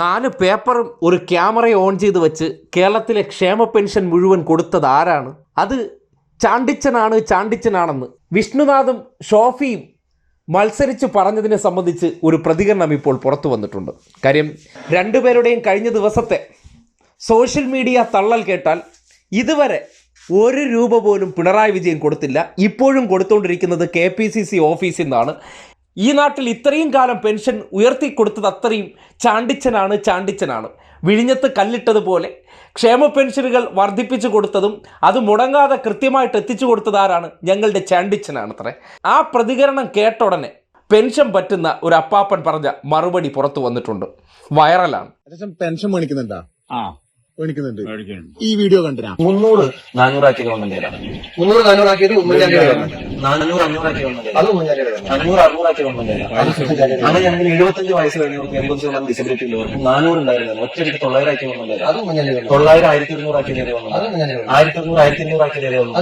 നാല് പേപ്പറും ഒരു ക്യാമറ ഓൺ ചെയ്ത് വെച്ച് കേരളത്തിലെ ക്ഷേമ പെൻഷൻ മുഴുവൻ കൊടുത്തത് ആരാണ്? അത് ചാണ്ടിച്ചനാണ് ചാണ്ടിച്ചനാണെന്ന്. വിഷ്ണുനാഥും ഷോഫിയും മത്സരിച്ച് പറഞ്ഞതിനെ സംബന്ധിച്ച് ഒരു പ്രതികരണം ഇപ്പോൾ പുറത്തു വന്നിട്ടുണ്ട്. കാര്യം രണ്ടുപേരുടെയും കഴിഞ്ഞ ദിവസത്തെ സോഷ്യൽ മീഡിയ തള്ളൽ കേട്ടാൽ ഇതുവരെ ഒരു രൂപ പോലും പിണറായി വിജയൻ കൊടുത്തില്ല. ഇപ്പോഴും കൊടുത്തുകൊണ്ടിരിക്കുന്നത് കെ പി സി സി ഓഫീസിൽ നിന്നാണ്. ഈ നാട്ടിൽ ഇത്രയും കാലം പെൻഷൻ ഉയർത്തി കൊടുത്തത് അത്രയും ചാണ്ടിച്ചനാണ് ചാണ്ടിച്ചനാണ്. വിഴിഞ്ഞത്ത് കല്ലിട്ടതുപോലെ ക്ഷേമ പെൻഷനുകൾ വർദ്ധിപ്പിച്ചു കൊടുത്തതും അത് മുടങ്ങാതെ കൃത്യമായിട്ട് എത്തിച്ചു കൊടുത്തത് ആരാണ്? ഞങ്ങളുടെ ചാണ്ടിച്ചനാണ് അത്രേ ആ പ്രതികരണം കേട്ട ഉടനെ പെൻഷൻ പറ്റുന്ന ഒരു അപ്പാപ്പൻ പറഞ്ഞ മറുപടി പുറത്തു വന്നിട്ടുണ്ട്. വൈറലാണ്. ഏകദേശം പെൻഷൻ മേടിക്കുന്നുണ്ടാ? ആ. മേടിക്കുന്നുണ്ട്. ഈ വീഡിയോ കണ്ടിനാ? മുന്നൂറ് നാനൂറാക്കിയത് മുന്നൂറ് നാനൂറാക്കിയത് ഉമ്മൻചാണ്ടി നാനൂറ് ഗവൺമെന്റ് അഞ്ഞൂറ്. അറുന്നൂറാക്കിയ ഗവൺമെന്റ് അങ്ങനെയാണെങ്കിൽ എഴുപത്തഞ്ച് വയസ്സ് കഴിഞ്ഞവർക്ക് എൺപത് ശതമാനം ഡിസബിലിറ്റി ഉള്ളവർക്ക് നാനൂറ് ഉണ്ടായിരുന്നു ഒറ്റയ്ക്ക് തൊള്ളായിരം ആക്കിയ ഗവൺമെന്റ് അത് ഉമ്മൻചാണ്ടി ഗവൺമെന്റ് തൊള്ളായിരം ആയിരത്തി ഇരുന്നൂറ് ആക്കിയ വന്നു ആയിരത്തി അറുന്നൂറ് ആയിരത്തി അഞ്ഞൂറാക്കി ആക്കിയ വന്നു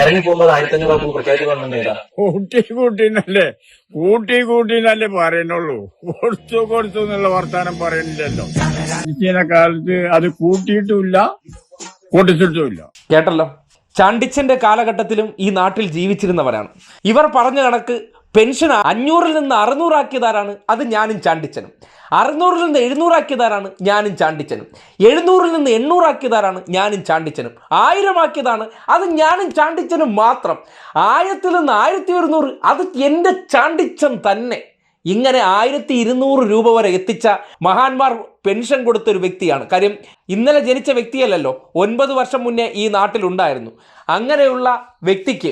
ഇറങ്ങി പോകുമ്പോൾ ആയിരത്തി അഞ്ഞൂറാക്കി പ്രത്യേകിച്ച് ഏതാ? കൂട്ടി കൂട്ടിന്നല്ലേ കൂട്ടി കൂട്ടിന്നല്ലേ പറയുന്നുള്ളൂ. കൊടുത്തു കൊടുത്തു എന്നുള്ള വർത്താനം പറയുന്നില്ലല്ലോ. ഇരിക്കുന്ന കാലത്ത് അത് കൂട്ടിയിട്ടുമില്ല കൊടുത്തിട്ടുമില്ല കേട്ടല്ലോ? ചാണ്ടിച്ചന്റെ കാലഘട്ടത്തിലും ഈ നാട്ടിൽ ജീവിച്ചിരുന്നവരാണ്. ഇവർ പറഞ്ഞ കണക്ക് പെൻഷൻ അഞ്ഞൂറിൽ നിന്ന് അറുന്നൂറാക്കിയതാരാണ്? അത് ഞാനും ചാണ്ടിച്ചനും. അറുന്നൂറിൽ നിന്ന് എഴുന്നൂറാക്കിയതാരാണ്? ഞാനും ചാണ്ടിച്ചനും. എഴുന്നൂറിൽ നിന്ന് എണ്ണൂറാക്കിയതാരാണ്? ഞാനും ചാണ്ടിച്ചനും. ആയിരമാക്കിയതാണ്? അത് ഞാനും ചാണ്ടിച്ചനും മാത്രം. ആയിരത്തിൽ നിന്ന് ആയിരത്തി ഒരുന്നൂറ് അത് എന്റെ ചാണ്ടിച്ചൻ തന്നെ. ഇങ്ങനെ ആയിരത്തി ഇരുന്നൂറ് രൂപ വരെ എത്തിച്ച മഹാന്മാർ പെൻഷൻ കൊടുത്ത ഒരു വ്യക്തിയാണ്. കാര്യം ഇന്നലെ ജനിച്ച വ്യക്തിയല്ലല്ലോ. ഒൻപത് വർഷം മുന്നേ ഈ നാട്ടിലുണ്ടായിരുന്നു. അങ്ങനെയുള്ള വ്യക്തിക്ക്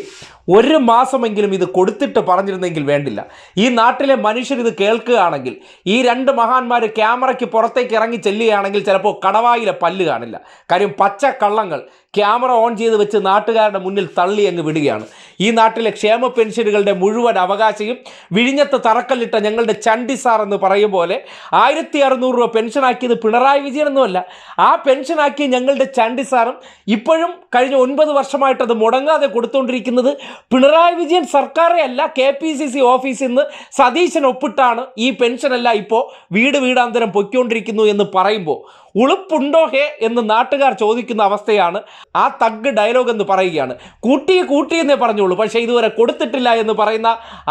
ഒരു മാസമെങ്കിലും ഇത് കൊടുത്തിട്ട് പറഞ്ഞിരുന്നെങ്കിൽ വേണ്ടില്ല. ഈ നാട്ടിലെ മനുഷ്യർ ഇത് കേൾക്കുകയാണെങ്കിൽ ഈ രണ്ട് മഹാന്മാർ ക്യാമറയ്ക്ക് പുറത്തേക്ക് ഇറങ്ങി ചെല്ലുകയാണെങ്കിൽ ചിലപ്പോൾ കടവായിലെ പല്ല് കാണില്ല. കാര്യം പച്ച കള്ളങ്ങൾ ക്യാമറ ഓൺ ചെയ്ത് വെച്ച് നാട്ടുകാരുടെ മുന്നിൽ തള്ളി അങ്ങ് വിടുകയാണ്. ഈ നാട്ടിലെ ക്ഷേമ പെൻഷനുകളുടെ മുഴുവൻ അവകാശയും വിഴിഞ്ഞത്ത് തറക്കല്ലിട്ട ഞങ്ങളുടെ ചണ്ടി സാർ എന്ന് പറയും പോലെ ആയിരത്തി അറുന്നൂറ് രൂപ പെൻഷനാക്കിയത് പിണറായി വിജയനൊന്നുമല്ല. ആ പെൻഷനാക്കിയ ഞങ്ങളുടെ ചാണ്ടി സാറും ഇപ്പോഴും കഴിഞ്ഞ ഒൻപത് വർഷമായിട്ട് അത് മുടങ്ങാതെ കൊടുത്തുകൊണ്ടിരിക്കുന്നത് പിണറായി വിജയൻ സർക്കാരെ അല്ല കെ പി സി സി ഓഫീസിൽ നിന്ന് സതീശൻ ഒപ്പിട്ടാണ് ഈ പെൻഷനല്ല ഇപ്പോൾ വീട് വീടാന്തരം പൊയ്ക്കൊണ്ടിരിക്കുന്നു എന്ന് പറയുമ്പോൾ. ഉളുപ്പുണ്ടോ ഹേ എന്ന് നാട്ടുകാർ ചോദിക്കുന്ന അവസ്ഥയാണ് ആ തഗ് ഡയലോഗ് എന്ന് പറയുകയാണ്. കൂട്ടി കൂട്ടി എന്നേ പറഞ്ഞോളൂ പക്ഷേ ഇതുവരെ കൊടുത്തിട്ടില്ല എന്ന് പറയുന്ന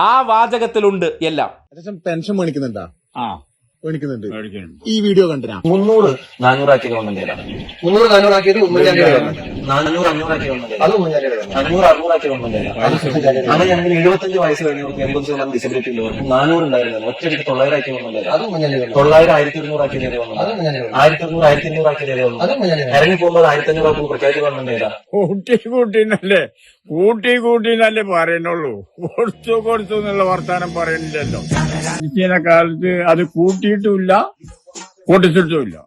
ആ വാചകത്തിലുണ്ട് എല്ലാം. പെൻഷൻ മേടിക്കുന്നുണ്ടോ? ആ. മേടിക്കുന്നുണ്ട്. ഈ വീഡിയോ കണ്ടിനാ? മുന്നൂറ് നാനൂറാക്കിയത് ഗവൺമെന്റ് മുന്നൂറ് നാനൂറാക്കിയത് ഉമ്മൻചാണ്ടി ഗവൺമെന്റ് നാനൂറ് ഗവൺമെന്റ് അത് അഞ്ഞൂറ് അങ്ങനെയാണെങ്കിൽ എഴുപത്തഞ്ച് വയസ്സ് കഴിഞ്ഞവർക്ക് എൺപത് ശതമാനം ഡിസബിലിറ്റി ഉള്ളവർക്ക് നാനൂറ് ഉണ്ടായിരുന്നു. ഒറ്റയ്ക്ക് തൊള്ളായിരം ആക്കിയ ഗവൺമെന്റ് അത് ഉമ്മൻചാണ്ടി ഗവൺമെന്റ് തൊള്ളായിരം ആയിരത്തി അത് ഉമ്മൻചാണ്ടി ഗവൺമെന്റ് ആയിരത്തി അറുന്നൂറ് ആയിരത്തി അഞ്ഞൂറ് ആക്കിയ അത് ഗവൺമെന്റ് ഉമ്മൻചാണ്ടി ഗവൺമെന്റ് ഇറങ്ങി പോകുമ്പോൾ ആയിരത്തി അഞ്ഞൂറ് ആക്കും പ്രഖ്യാപിച്ച ഗവൺമെന്റ് കൂട്ടി കൂട്ടിന്നല്ലേ കൂട്ടി കൂട്ടിന്നല്ലേ പറയുന്നുള്ളൂ. കൊടുത്തു കൊടുത്തു എന്നുള്ള വർത്താനം പറയുന്നില്ലല്ലോ. ഇരിക്കുന്ന കാലത്ത് അത് കൂട്ടിയിട്ടുമില്ല കൊടുത്തിട്ടുമില്ല